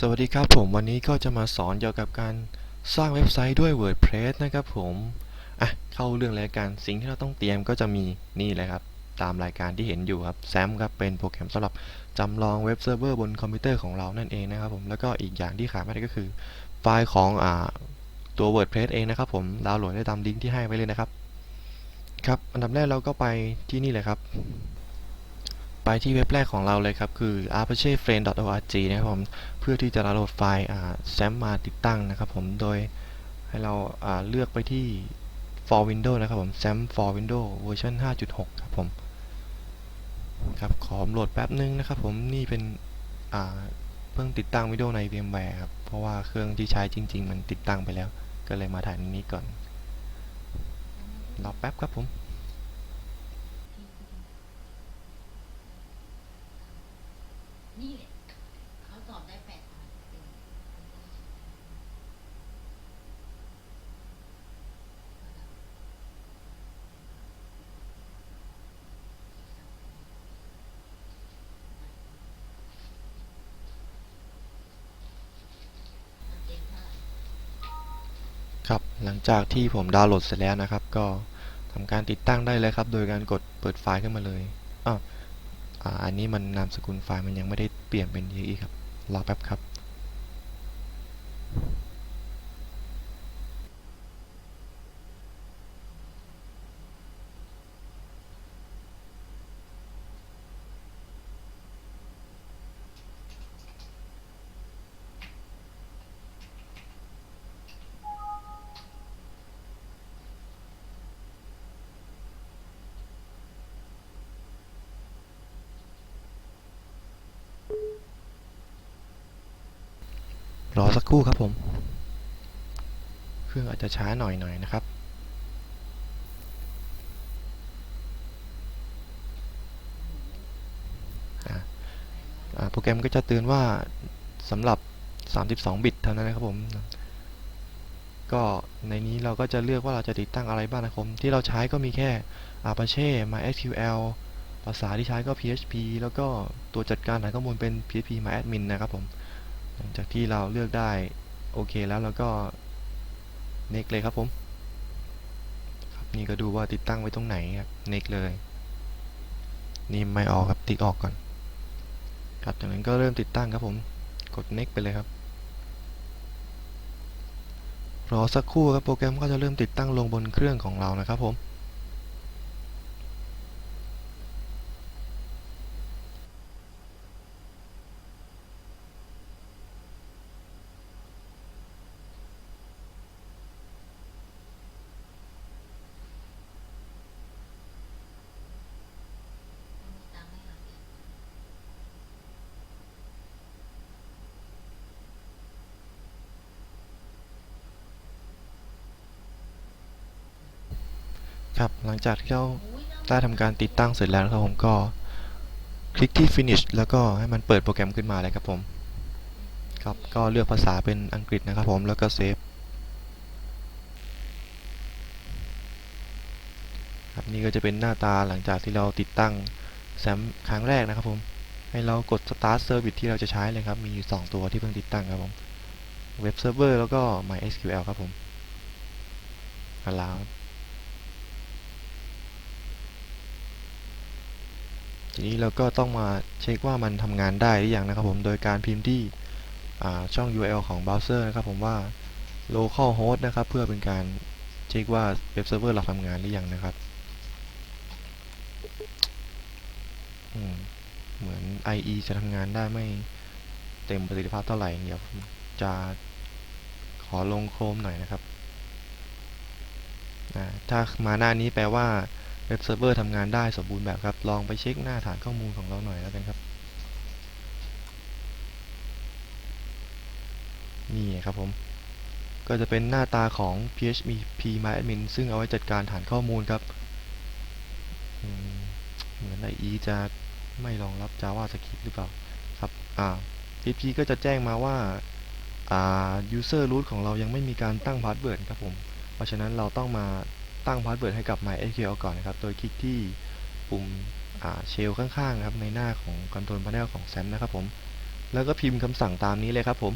สวัสดีครับผมวันนี้ก็จะมาสอนเกี่ยวกับการสร้างเว็บไซต์ด้วย WordPress นะครับผมอะเข้าเรื่องเลยกันสิ่งที่เราต้องเตรียมก็จะมีนี่เลยครับ ตามรายการที่เห็นอยู่ครับ SAM ครับเป็นโปรแกรมสำหรับจำลองเว็บเซิร์ฟเวอร์บนคอมพิวเตอร์ของเรานั่นเองนะครับผมแล้วก็อีกอย่างที่ขาดไม่ได้ก็คือ ไฟล์ของอ่าตัว WordPress เองนะครับผมดาวน์โหลดได้ตามลิงก์ที่ให้ไว้เลยนะครับครับอันดับแรกเราก็ไปที่นี่เลยครับ ไปที่เว็บแรกของเราเลยครับ คือ apache-friend.org นะครับผมเพื่อที่จะดาวน์โหลดไฟล์อ่า SAM มาติดตั้งนะครับผมโดยให้เราาเลือกไปที่ for Windows นะครับผม SAM for Windows เวอร์ชัน5.6 ครับผมครับขอโหลดแป๊บนึงนะครับผมนี่เป็นเพิ่งติดตั้งวิดีโอใน VMware ครับ เพราะว่าเครื่องที่ใช้จริง ๆ มันติดตั้งไปแล้ว ก็เลยมาถ่ายในนี้ก่อนรอแป๊บครับผม นี่แหละเขาตอบได้แปดพัน ครับ หลังจากที่ผมดาวน์โหลดเสร็จแล้วนะครับ ก็ทำการติดตั้งได้เลยครับ โดยการกดเปิดไฟล์ขึ้นมาเลยอ้าวอ่าอันนี้มันนามสกุลไฟล์มันยังไม่ได้เปลี่ยนเป็น EXE ครับ รอแป๊บครับ รอสักครู่ครับผม เครื่องอาจจะช้าหน่อยหน่อยนะครับ โปรแกรมก็จะเตือนว่าสำหรับ 32 บิตเท่านั้นนะครับผม ก็ในนี้เราก็จะเลือกว่าเราจะติดตั้งอะไรบ้างนะครับผมที่เราใช้ก็มีแค่ Apache MySQL ภาษาที่ใช้ก็ PHP แล้วก็ตัวจัดการฐานข้อมูลเป็น PHP MyAdmin นะครับผม หลังจากที่เราเลือกได้โอเคแล้วเราก็ next เลยครับผมครับนี่ก็ดูว่าติดตั้งไว้ตรงไหนครับ next เลย นี่ไม่ออกครับติ๊กออกก่อน ครับจากนั้นก็เริ่มติดตั้งครับผม กด next ไปเลยครับรอสักครู่ครับโปรแกรมก็จะเริ่มติดตั้งลงบนเครื่องของเรานะครับผม ตามให้เราเอง ครับหลังจากที่เราได้ทำการติดตั้งเสร็จแล้วนะครับผมก็คลิกที่ finish แล้วก็ให้มันเปิดโปรแกรมขึ้นมาเลยครับผมครับก็เลือกภาษาเป็นอังกฤษนะครับผมแล้วก็เซฟครับนี่ก็จะเป็นหน้าตาหลังจากที่เราติดตั้งแซมครั้งแรกนะครับผมให้เรากด start service ที่เราจะใช้เลยครับมีอยู่2ตัวที่เพิ่งติดตั้งครับผม web server แล้วก็ mysql ครับผม allow ทีนี้เราก็ต้องมาเช็คว่ามันทำงานได้หรือยังนะครับผมโดยการพิมพ์ที่ช่อง URL ของเบราว์เซอร์นะครับผมว่า localhost นะครับเพื่อเป็นการเช็คว่าเว็บเซิร์ฟเวอร์เราทำงานหรือยังนะครับเหมือน IE จะทำงานได้ไม่เต็มประสิทธิภาพเท่าไหร่เดี๋ยวจะขอลงโครมหน่อยนะครับ ถ้ามาหน้านี้แปลว่า เว็บเซิร์ฟเวอร์ทำงานได้สมบูรณ์แบบครับ ลองไปเช็คหน้าฐานข้อมูลของเราหน่อยแล้วกันครับ นี่ครับผม ก็จะเป็นหน้าตาของ PHP MyAdmin ซึ่งเอาไว้จัดการฐานข้อมูลครับ เหมือน IE จะไม่รองรับ JavaScript หรือเปล่าครับ อ่า PHP ก็จะแจ้งมาว่า อ่า user root ของเรายังไม่มีการตั้งพาสเวิร์ดครับผม เพราะฉะนั้นเราต้องมา ตั้งพาสเวิร์ดให้กับ MySQL ก่อนนะครับ โดยคลิกที่ปุ่มเชลข้างๆครับในหน้าของ Control Panel ของ SAM นะครับผม แล้วก็พิมพ์คำสั่งตามนี้เลยครับผม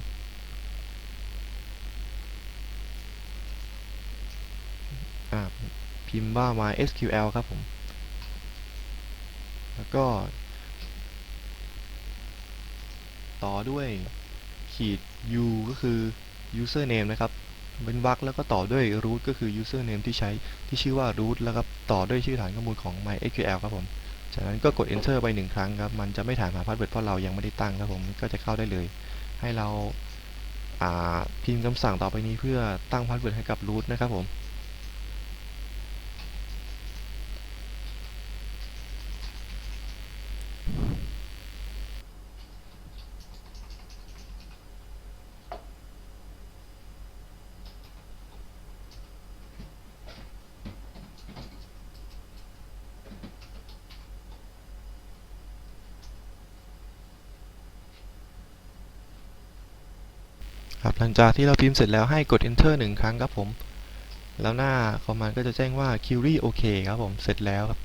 พิมพ์ว่า MySQL ครับผม แล้วก็ ต่อด้วยขีด u ก็คือ username นะครับ เว้นวรรคแล้วก็ต่อด้วย root ก็คือ username ที่ใช้ที่ชื่อว่า root แล้วก็ต่อด้วยชื่อฐานข้อมูลของ MySQL ครับผมจากนั้นก็กด enter ไปหนึ่งครั้งครับ มันจะไม่ถามหาพาสเวิร์ดเพราะเรายังไม่ได้ตั้งครับผมก็จะเข้าได้เลย ให้เราอ่าพิมพ์คำสั่งต่อไปนี้เพื่อตั้งพาสเวิร์ดให้กับ root นะครับผม ครับหลังจากที่เราพิมพ์เสร็จแล้วให้กด enter หนึ่งครั้งครับผม แล้วหน้าคอมมานด์ก็จะแจ้งว่า query OK ครับผมเสร็จแล้วครับ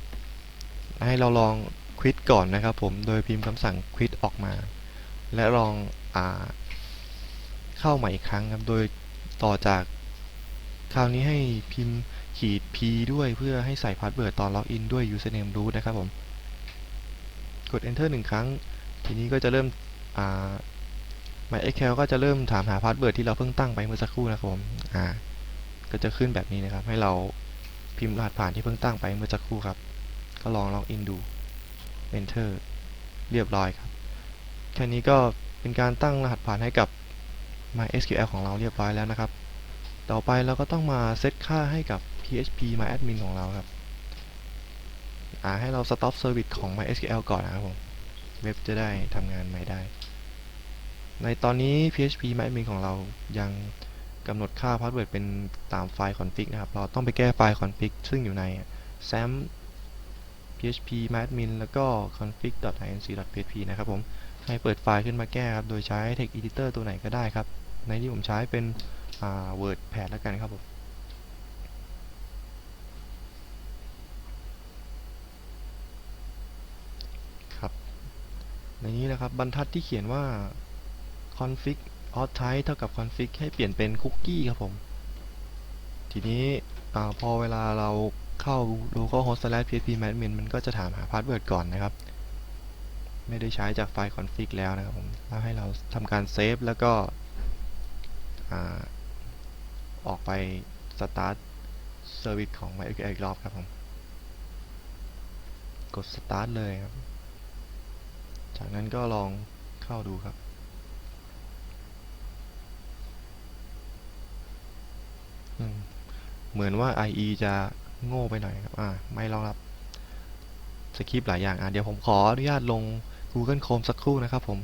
ให้เราลอง quit ก่อนนะครับผมโดยพิมพ์คำสั่ง quit ออกมา และลองอาเข้าใหม่อีกครั้งครับ โดยต่อจากคราวนี้ให้พิมพ์ขีด p ด้วยเพื่อให้ใส่พาสเวิร์ดตอนล็อกอินด้วย username root นะครับผม กด enter หนึ่งครั้ง ทีนี้ก็จะเริ่มอ่า MySQL ก็จะเริ่มถามหาพาสเวิร์ดที่เราเพิ่งตั้งไปเมื่อสักครู่นะครับผมอ่าก็จะขึ้นแบบนี้นะครับ ให้เราพิมพ์รหัสผ่านที่เพิ่งตั้งไปเมื่อสักครู่ครับ ก็ลองล็อกอินดู Enter เรียบร้อยครับ แค่นี้ก็เป็นการตั้งรหัสผ่านให้กับ MySQL ของเราเรียบร้อยแล้วนะครับ ต่อไปเราก็ต้องมาเซตค่าให้กับ PHP MyAdmin ของเราครับอ่าให้เรา stop service ของ MySQL ก่อนนะครับผม เว็บจะได้ทำงานใหม่ได้ ในตอนนี้ PHP MyAdmin ของเรายังกำหนดค่าพาสเวิร์ดเป็นตามไฟล์ config นะครับ เราต้องไปแก้ไฟล์ config ซึ่งอยู่ใน sam php myadmin แล้วก็ config.inc.php นะครับผม ให้เปิดไฟล์ขึ้นมาแก้ครับ โดยใช้ text editor ตัวไหนก็ได้ครับ ในที่ผมใช้เป็น WordPad แล้วกันครับผมครับ ในนี้นะครับบรรทัดที่เขียนว่า config auth type เท่ากับ config ให้เปลี่ยนเป็น cookie ครับผม ทีนี้อพอเวลาเราเข้า localhost slash php admin มันก็จะถามหาพาสเวิร์ดก่อนนะครับ ไม่ได้ใช้จากไฟล์ config แล้วนะครับผมแล้วให้เราทำการเซฟแล้วก็อออกไป start service ของ MySQL อีกรอบครับผม กด start เลยครับ จากนั้นก็ลองเข้าดูครับ อืม เหมือนว่า IE จะโง่ไปหน่อยครับอ่าไม่รองรับสคริปต์หลายอย่างอ่าเดี๋ยวผมขออนุญาตลง Google Chrome สักครู่นะครับผม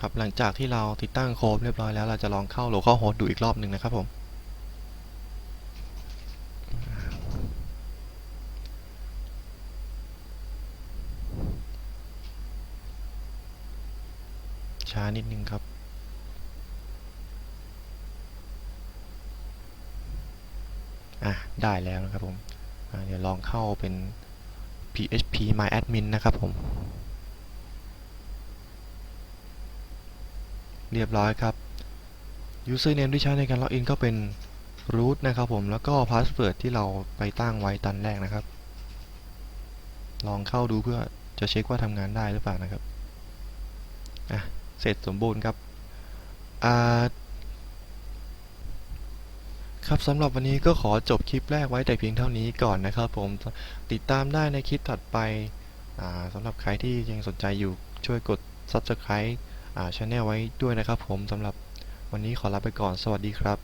ครับหลังจากที่เราติดตั้งโคมเรียบร้อยแล้วเราจะลองเข้า localhost ดูอีกรอบหนึ่งนะครับผม ช้านิดนึงครับอะได้แล้วนะครับผมเดี๋ยวลองเข้าเป็น php myadmin นะครับผม เรียบร้อยครับ username ที่ใช้ในการล็อกอินก็เป็น root นะครับผม แล้วก็ password ที่เราไปตั้งไว้ตอนแรกนะครับ ลองเข้าดูเพื่อจะเช็คว่าทำงานได้หรือเปล่านะครับ อะ เสร็จสมบูรณ์ครับครับสำหรับวันนี้ก็ขอจบคลิปแรกไว้แต่เพียงเท่านี้ก่อนนะครับผมติดตามได้ในคลิปถัดไปสำหรับใครที่ยังสนใจอยู่ช่วยกด subscribe อ่าช anel ไว้ด้วยนะครับผมสำหรับวันนี้ขอลาไปก่อนสวัสดีครับ